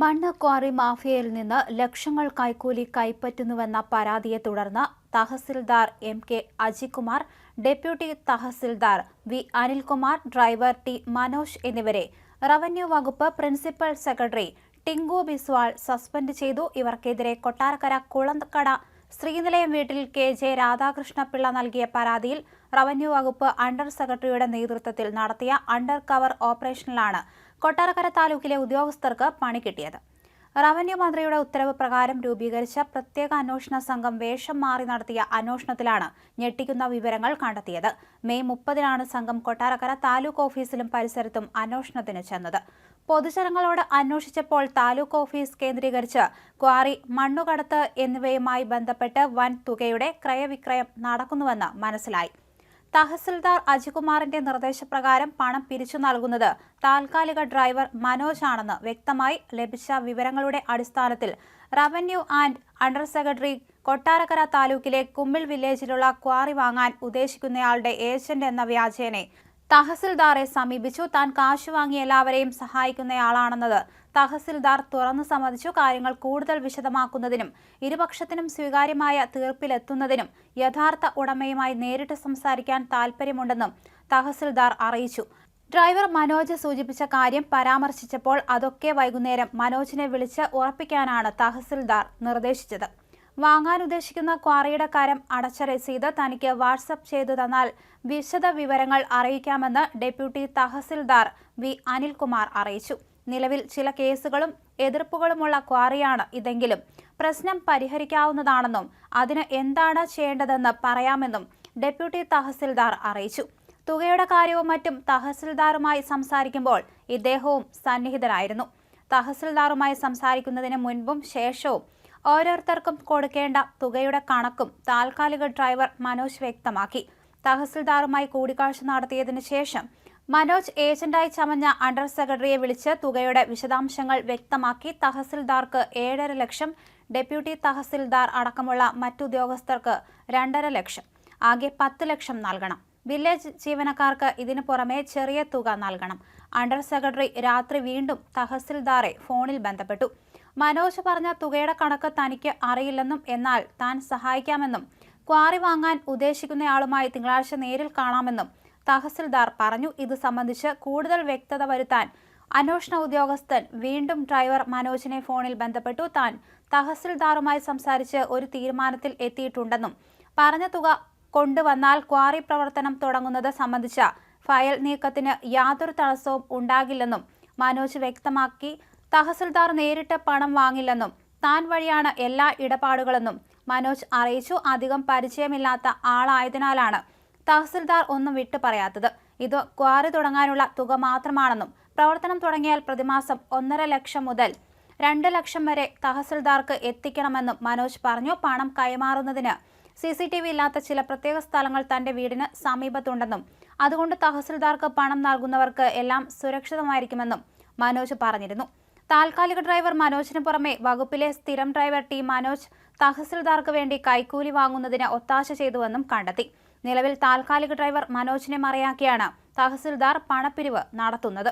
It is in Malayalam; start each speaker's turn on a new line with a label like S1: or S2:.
S1: മണ്ണ് ക്വാറി മാഫിയയിൽ നിന്ന് ലക്ഷങ്ങൾ കൈക്കൂലി കൈപ്പറ്റുന്നുവെന്ന പരാതിയെ തുടർന്ന് tahsildar M K Ajikumar deputy tahsildar V Anilkumar driver T Manoj എന്നിവരെ റവന്യൂ വകുപ്പ് principal secretary Tinku Biswal suspend ചെയ്തു. ഇവർക്കെതിരെ കൊട്ടാരക്കര കുളക്കട ശ്രീനിലയം വീട്ടിൽ കെ ജെ രാധാകൃഷ്ണപിള്ള നൽകിയ പരാതിയിൽ റവന്യൂ വകുപ്പ് അണ്ടർ സെക്രട്ടറിയുടെ നേതൃത്വത്തിൽ നടത്തിയ അണ്ടർ കവർ ഓപ്പറേഷനിലാണ് കൊട്ടാരക്കര താലൂക്കിലെ ഉദ്യോഗസ്ഥർക്ക് പണി കിട്ടിയത്. റവന്യൂ മന്ത്രിയുടെ ഉത്തരവ് പ്രകാരം രൂപീകരിച്ച പ്രത്യേക അന്വേഷണ സംഘം വേഷം മാറി നടത്തിയ അന്വേഷണത്തിലാണ് ഞെട്ടിക്കുന്ന വിവരങ്ങൾ കണ്ടെത്തിയത്. മെയ് മുപ്പതിനാണ് സംഘം കൊട്ടാരക്കര താലൂക്ക് ഓഫീസിലും പരിസരത്തും അന്വേഷണത്തിന് ചെന്നത്. പൊതുജനങ്ങളോട് അന്വേഷിച്ചപ്പോൾ താലൂക്ക് ഓഫീസ് കേന്ദ്രീകരിച്ച് ക്വാറി മണ്ണുകടത്ത് എന്നിവയുമായി ബന്ധപ്പെട്ട് വൻ തുകയുടെ ക്രയവിക്രയം നടക്കുന്നുവെന്ന് മനസ്സിലായി. തഹസിൽദാർ അജികുമാറിന്റെ നിർദ്ദേശപ്രകാരം പണം പിരിച്ചു നൽകുന്നത് താൽക്കാലിക ഡ്രൈവർ മനോജ് ആണെന്ന് വ്യക്തമായി ലഭിച്ച വിവരങ്ങളുടെ അടിസ്ഥാനത്തിൽ revenue and under secretary Kottarakkara താലൂക്കിലെ കുമ്മിൾ വില്ലേജിലുള്ള ക്വാറി വാങ്ങാൻ ഉദ്ദേശിക്കുന്നയാളുടെ ഏജന്റ് എന്ന വ്യാജേനെ തഹസിൽദാറെ സമീപിച്ചു. താൻ കാശ് വാങ്ങി എല്ലാവരെയും സഹായിക്കുന്നയാളാണെന്നത് തഹസിൽദാർ തുറന്നു സമ്മതിച്ചു. കാര്യങ്ങൾ കൂടുതൽ വിശദമാക്കുന്നതിനും ഇരുപക്ഷത്തിനും സ്വീകാര്യമായ തീർപ്പിലെത്തുന്നതിനും യഥാർത്ഥ ഉടമയുമായി നേരിട്ട് സംസാരിക്കാൻ താൽപ്പര്യമുണ്ടെന്നും തഹസിൽദാർ അറിയിച്ചു. ഡ്രൈവർ മനോജ് സൂചിപ്പിച്ച കാര്യം പരാമർശിച്ചപ്പോൾ അതൊക്കെ വൈകുന്നേരം മനോജിനെ വിളിച്ച് ഉറപ്പിക്കാനാണ് തഹസിൽദാർ നിർദ്ദേശിച്ചത്. വാങ്ങാൻ ഉദ്ദേശിക്കുന്ന ക്വാറിയുടെ കാര്യം അടച്ച രസീത് തനിക്ക് വാട്സപ്പ് ചെയ്തു തന്നാൽ വിശദ വിവരങ്ങൾ അറിയിക്കാമെന്ന് ഡെപ്യൂട്ടി തഹസിൽദാർ വി അനിൽകുമാർ അറിയിച്ചു. നിലവിൽ ചില കേസുകളും എതിർപ്പുകളുമുള്ള ക്വാറിയാണ് ഇതെങ്കിലും പ്രശ്നം പരിഹരിക്കാവുന്നതാണെന്നും അതിന് എന്താണ് ചെയ്യേണ്ടതെന്ന് പറയാമെന്നും ഡെപ്യൂട്ടി തഹസിൽദാർ അറിയിച്ചു. തുകയുടെ കാര്യവും മറ്റും തഹസിൽദാറുമായി സംസാരിക്കുമ്പോൾ ഇദ്ദേഹവും സന്നിഹിതനായിരുന്നു. തഹസിൽദാറുമായി സംസാരിക്കുന്നതിന് മുൻപും ശേഷവും ഓരോരുത്തർക്കും കൊടുക്കേണ്ട തുകയുടെ കണക്കും താൽക്കാലിക ഡ്രൈവർ മനോജ് വ്യക്തമാക്കി. തഹസിൽദാറുമായി കൂടിക്കാഴ്ച നടത്തിയതിനു ശേഷം മനോജ് ഏജന്റായി ചമഞ്ഞ അണ്ടർ സെക്രട്ടറിയെ വിളിച്ച് തുകയുടെ വിശദാംശങ്ങൾ വ്യക്തമാക്കി. തഹസിൽദാർക്ക് ഏഴര ലക്ഷം ഡെപ്യൂട്ടി തഹസിൽദാർ അടക്കമുള്ള മറ്റുദ്യോഗസ്ഥർക്ക് രണ്ടര ലക്ഷം ആകെ പത്ത് ലക്ഷം നൽകണം. വില്ലേജ് ജീവനക്കാർക്ക് ഇതിനു പുറമെ ചെറിയ തുക നൽകണം. അണ്ടർ സെക്രട്ടറി രാത്രി വീണ്ടും തഹസിൽദാറെ ഫോണിൽ ബന്ധപ്പെട്ടു. മനോജ് പറഞ്ഞ തുകയുടെ കണക്ക് തനിക്ക് അറിയില്ലെന്നും എന്നാൽ താൻ സഹായിക്കാമെന്നും ക്വാറി വാങ്ങാൻ ഉദ്ദേശിക്കുന്നയാളുമായി തിങ്കളാഴ്ച നേരിൽ കാണാമെന്നും തഹസിൽദാർ പറഞ്ഞു. ഇത് സംബന്ധിച്ച് കൂടുതൽ വ്യക്തത വരുത്താൻ അന്വേഷണ ഉദ്യോഗസ്ഥൻ വീണ്ടും ഡ്രൈവർ മനോജിനെ ഫോണിൽ ബന്ധപ്പെട്ടു. താൻ തഹസിൽദാറുമായി സംസാരിച്ച് ഒരു തീരുമാനത്തിൽ എത്തിയിട്ടുണ്ടെന്നും പറഞ്ഞ തുക കൊണ്ടുവന്നാൽ ക്വാറി പ്രവർത്തനം തുടങ്ങുന്നത് സംബന്ധിച്ച ഫയൽ നീക്കത്തിന് യാതൊരു തടസ്സവും ഉണ്ടാകില്ലെന്നും മനോജ് വ്യക്തമാക്കി. തഹസിൽദാർ നേരിട്ട് പണം വാങ്ങില്ലെന്നും താൻ വഴിയാണ് എല്ലാ ഇടപാടുകളെന്നും മനോജ് അറിയിച്ചു. അധികം പരിചയമില്ലാത്ത ആളായതിനാലാണ് തഹസിൽദാർ ഒന്നും വിട്ടു പറയാത്തത്. ഇത് ക്വാറി തുടങ്ങാനുള്ള തുക മാത്രമാണെന്നും പ്രവർത്തനം തുടങ്ങിയാൽ പ്രതിമാസം ഒന്നര ലക്ഷം മുതൽ രണ്ട് ലക്ഷം വരെ തഹസിൽദാർക്ക് എത്തിക്കണമെന്നും മനോജ് പറഞ്ഞു. പണം കൈമാറുന്നതിന് സി സി ടി വി ഇല്ലാത്ത ചില പ്രത്യേക സ്ഥലങ്ങൾ തന്റെ വീടിന് സമീപത്തുണ്ടെന്നും അതുകൊണ്ട് തഹസിൽദാർക്ക് പണം നൽകുന്നവർക്ക് എല്ലാം സുരക്ഷിതമായിരിക്കുമെന്നും മനോജ് പറഞ്ഞിരുന്നു. താൽക്കാലിക ഡ്രൈവർ മനോജിന് പുറമെ വകുപ്പിലെ സ്ഥിരം ഡ്രൈവർ ടി മനോജ് തഹസിൽദാർക്ക് വേണ്ടി കൈക്കൂലി വാങ്ങുന്നതിന് ഒത്താശ ചെയ്തുവെന്നും കണ്ടെത്തി. നിലവിൽ താൽക്കാലിക ഡ്രൈവർ മനോജിനെ മറയാക്കിയാണ് തഹസിൽദാർ പണപ്പിരിവ് നടത്തുന്നത്.